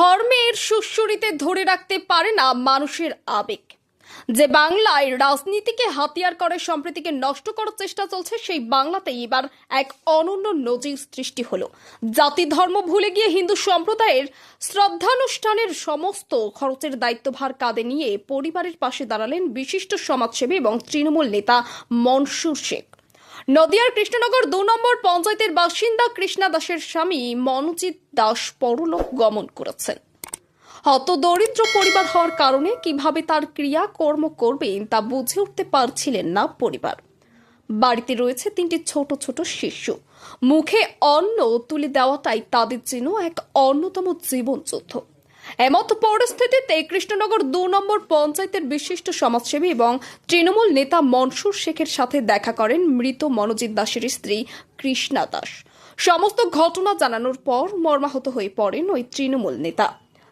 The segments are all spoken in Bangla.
ধর্মের সুশ্রুতিতে ধরে রাখতে পারে না মানুষের আবেগ। যে বাংলায় রাজনীতিকে হাতিয়ার করে সম্প্রীতিকে নষ্ট করার চেষ্টা চলছে, সেই বাংলাতেই এবার এক অনন্য নজির সৃষ্টি হলো। জাতি ধর্ম ভুলে গিয়ে হিন্দু সম্প্রদায়ের শ্রদ্ধানুষ্ঠানের সমস্ত খরচের দায়িত্বভার কাঁধে নিয়ে পরিবারের পাশে দাঁড়ালেন বিশিষ্ট সমাজসেবী এবং তৃণমূল নেতা মনসুর শেখ। নদিয়ার কৃষ্ণনগর দু নম্বর পঞ্চায়েতের বাসিন্দা কৃষ্ণা দাসের স্বামী মনোজিৎ দাস পরলোক গমন করেছেন। হত দরিদ্র পরিবার হওয়ার কারণে কীভাবে তার ক্রিয়া কর্ম করবেন তা বুঝে উঠতে পারছিলেন না পরিবার। বাড়িতে রয়েছে তিনটি ছোট ছোট শিশু। মুখে অন্ন তুলে দেওয়াটাই তাদের জন্য এক অন্যতম জীবনযুদ্ধ। এমত পরিস্থিতিতে কৃষ্ণনগর দু নম্বর পঞ্চায়েতের বিশিষ্ট সমাজসেবী এবং তৃণমূল নেতা মনসুর শেখের সাথে দেখা করেন মৃত মনোজিৎ দাসের স্ত্রী কৃষ্ণা দাস। সমস্ত ঘটনা জানানোর পর মর্মাহত হয়ে পড়েন ওই তৃণমূল নেতা।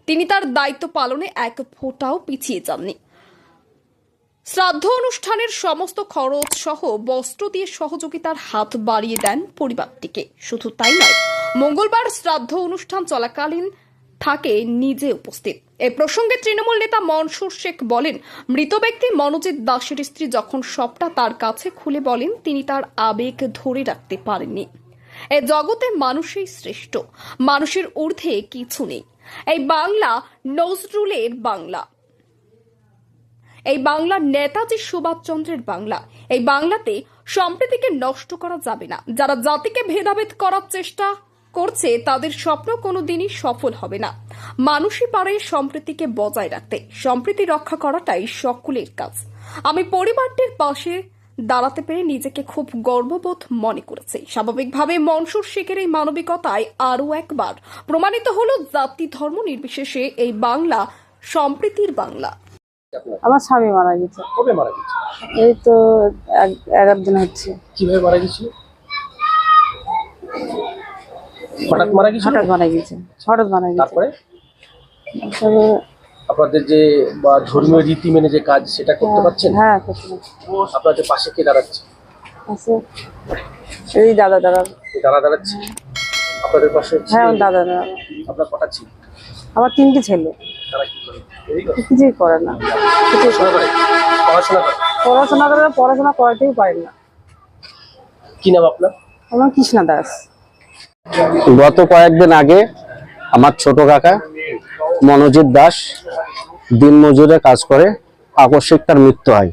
তিনি তার দায়িত্ব পালনে এক ফোঁটাও পিছিয়ে যাননি। শ্রাদ্ধ অনুষ্ঠানের সমস্ত খরচ সহ বস্ত্র দিয়ে সহযোগিতার হাত বাড়িয়ে দেন পরিবারটিকে। শুধু তাই নয়, মঙ্গলবার শ্রাদ্ধ অনুষ্ঠান চলাকালীন থাকে নিজে উপস্থিত। এ প্রসঙ্গে তৃণমূল নেতা মনসুর শেখ বলেন, মৃত ব্যক্তি মনোজিৎ দাসের স্ত্রী যখন সবটা তার কাছে খুলে বলেন, তিনি তার আবেগ ধরে রাখতে পারেননি। এ জগতে মানুষই শ্রেষ্ঠ, মানুষের ঊর্ধ্বে কিছু নেই। এই বাংলা নজরুলের বাংলা। এই বাংলা নেতাজি সুভাষচন্দ্রের বাংলা। এই বাংলাতে সম্প্রীতিকে নষ্ট করা যাবে না। যারা জাতিকে ভেদাভেদ করার চেষ্টা করছে তাদের স্বপ্ন কোনোদিনই সফল হবে না। মানুষই পারে সম্প্রীতিকে বজায় রাখতে। সম্প্রীতি রক্ষা করাটাই সকলের কাজ। আমি পরিবারটির পাশে দাঁড়াতে পেরে নিজেকে খুব গর্ববোধ মনে করেছি। স্বাভাবিকভাবে মনসুর শেখের এই মানবিকতায় আরও একবার প্রমাণিত হলো জাতি ধর্ম নির্বিশেষে এই বাংলা সম্প্রীতির বাংলা। আমার স্বামী মারা গেছে। কবে মারা গেছে? এই তো এক- এগারো দিন হচ্ছে। কীভাবে মারা গেছিল? হঠাৎ মারা গেছিল? হঠাৎ মারা গেছে। হঠাৎ মারা গেছে। তারপরে? আপনাদের যে বা ধর্মীয় রীতি মেনে যে কাজ সেটা করতে পারছেন? হ্যাঁ করতে পারছি। আপনাদের পাশে কে দাঁড়াচ্ছে? আছে। এই দাদা দাদা। দাঁড়া দাঁড়াচ্ছে? আপনাদের পাশে হ্যাঁ দাদা দাদা। আপনার কটা ছিল? আমার তিনটি ছেলে। তারা কি করে? কিছুই করে না। পড়াশোনা করে? পড়াশোনা করে? পড়াশোনা করে পড়াশোনা করাতেই পারে না। কি নাম আপনার? আমার কৃষ্ণা দাস। গত কয়েকদিন আগে আমার ছোট কাকা মনোজিৎ দাস দিন মজুরে কাজ করে আকস্মিক তার মৃত্যু হয়।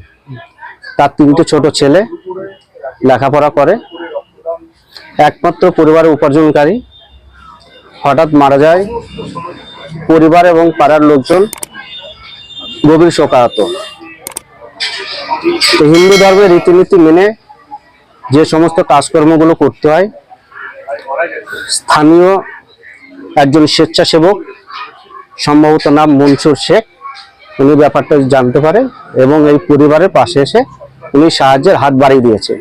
তার তিনটে ছোট ছেলে লেখাপড়া করে। একমাত্র পরিবারের উপার্জনকারী। হঠাৎ মারা যায়। পরিবার এবং পাড়ার লোকজন গভীর শোকাহত। হিন্দু ধর্মের রীতিনীতি মেনে যে সমস্ত কাজকর্মগুলো করতে হয় স্থানীয় একজন স্বেচ্ছাসেবক, সম্ভবত নাম মনসুর শেখ, উনি ব্যাপারটা জানতে পারে এবং এই পরিবারের পাশে এসে উনি সাহায্যের হাত বাড়িয়ে দিয়েছে।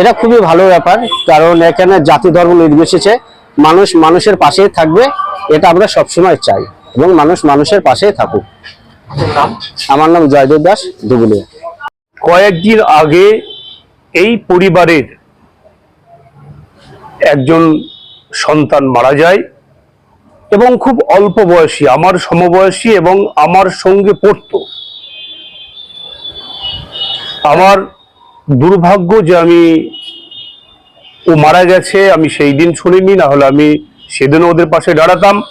এটা খুবই ভালো ব্যাপার, কারণ এখানে জাতি ধর্ম নির্বিশেষে মানুষ মানুষের পাশেই থাকবে, এটা আমরা সবসময় চাই এবং মানুষ মানুষের পাশেই থাকুক। আমার নাম জয়দেব দাস দুবুলিয়া কয়েকদিন আগে এই পরিবারের একজন সন্তান মারা যায় এবং খুব অল্প বয়সী, আমার সমবয়সী এবং আমার সঙ্গে পড়তো। আমার দুর্ভাগ্য যে আমি, ও মারা গেছে, আমি সেই দিন শুনিনি, না হলে আমি সেদিন ওদের পাশে দাঁড়াতাম।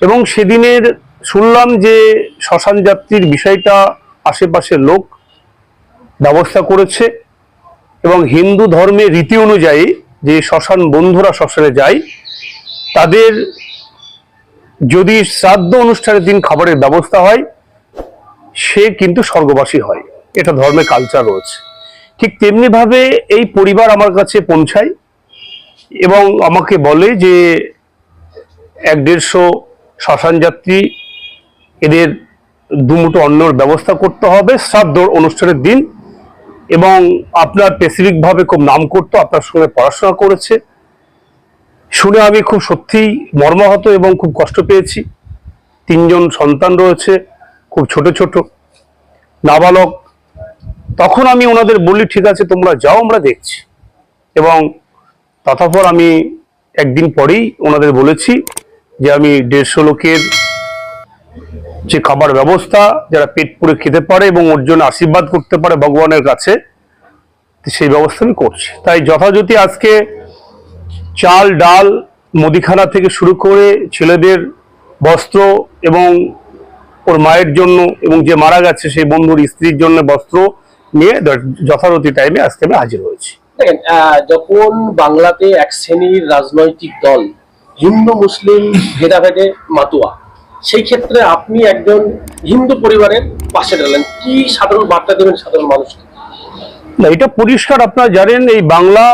এবং সেদিনের শুনলাম যে শ্মশান যাত্রীর বিষয়টা আশেপাশের লোক ব্যবস্থা করেছে এবং হিন্দু ধর্মের রীতি অনুযায়ী যে শ্মশান বন্ধুরা শ্মশানে যায়, তাদের যদি শ্রাদ্ধ অনুষ্ঠানের দিন খাবারের ব্যবস্থা হয়, সে কিন্তু স্বর্গবাসী হয়। এটা ধর্মের কালচার রয়েছে। ঠিক তেমনি ভাবে এই পরিবার আমার কাছে পৌঁছায় এবং আমাকে বলে যে এক দেড়শো শ্মশান যাত্রী এদের দুমুটো অন্নর ব্যবস্থা করতে হবে। শ্রাদ্ধ অনুষ্ঠানের দিন এবং আপনার স্পেসিফিক ভাবে খুব নাম করতো, আপনার সঙ্গে পড়াশোনা করেছে। শুনে আমি খুব সত্যিই মর্মাহত এবং খুব কষ্ট পেয়েছি। তিনজন সন্তান রয়েছে, খুব ছোট ছোট, নাবালক। তখন আমি ওনাদের বলি ঠিক আছে, তোমরা যাও, আমরা দেখছি। এবং তথাপর আমি একদিন পরেই ওনাদের বলেছি যে আমি দেড়শো লোকের যে খাবার ব্যবস্থা, যারা পেট পুরে খেতে পারে এবং ওর জন্য আশীর্বাদ করতে পারে ভগবানের কাছে, সেই ব্যবস্থা আমি করছি। তাই যথাযথ আজকে চাল, ডাল, মুদিখানা থেকে শুরু করে ছেলেদের বস্ত্র এবং ওর মায়ের জন্য এবং যে মারা গেছে সেই বন্ধুর স্ত্রীর জন্য বস্ত্র নিয়ে যথারতি টাইমে আজকে আমি হাজির হয়েছি। দেখেন যখন বাংলাতে এক শ্রেণির রাজনৈতিক দল হিন্দু, মুসলিম, ভেদাভেদে, মাতুয়া সেই ক্ষেত্রে আপনি একজন হিন্দু পরিবারের পাশে দাঁড়ালেন। কি সাধারণ বার্তা দেবেন সাধারণ মানুষকে? না, এটা পরিষ্কার আপনারা জানেন, এই বাংলা,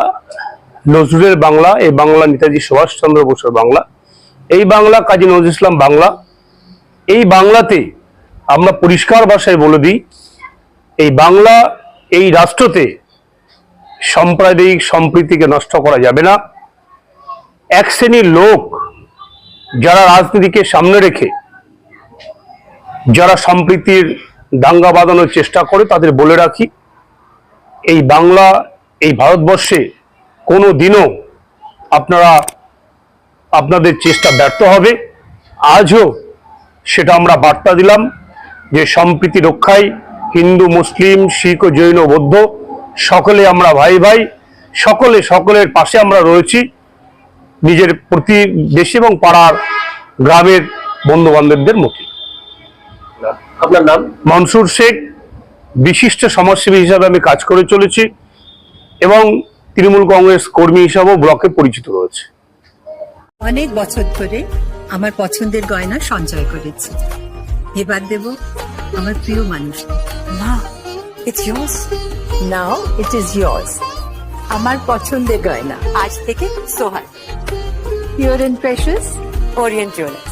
নজরুলের বাংলা, এই বাংলা নেতাজি সুভাষচন্দ্র বসুর বাংলা, এই বাংলা কাজী নজরুল ইসলাম বাংলা, এই বাংলাতে আমরা পরিষ্কার ভাষায় বলে দিই, এই বাংলা, এই রাষ্ট্রতে সাম্প্রদায়িক সম্প্রীতিকে নষ্ট করা যাবে না। এক শ্রেণির লোক যারা রাজনীতিকে সামনে রেখে যারা সম্প্রীতির দাঙ্গা বাঁধানোর চেষ্টা করে তাদের বলে রাখি, এই বাংলা, এই ভারতবর্ষে কোনো দিনও আপনারা, আপনাদের চেষ্টা ব্যর্থ হবে। আজও সেটা আমরা বার্তা দিলাম যে সম্প্রীতি রক্ষায় হিন্দু, মুসলিম, শিখ ও জৈন, বৌদ্ধ সকলে আমরা ভাই ভাই, সকলে সকলের পাশে আমরা রয়েছি। নিজের প্রতিবেশী এবং পাড়ার গ্রামের বন্ধু বান্ধবদের মতো আপনার নাম? মনসুর শেখ বিশিষ্ট সমাজসেবী হিসাবে আমি কাজ করে চলেছি এবং তৃণমূল কংগ্রেস কর্মী হিসাবেও ব্লকে পরিচিত রয়েছে। অনেক বছর ধরে আমার পছন্দের গয়না সঞ্চয় করেছি। এবার দেব আমার প্রিয় মানুষ। মা it's yours. Now it is yours আমার পছন্দের গয়না। আজ থেকে Sohan pure and precious Orient Jewellers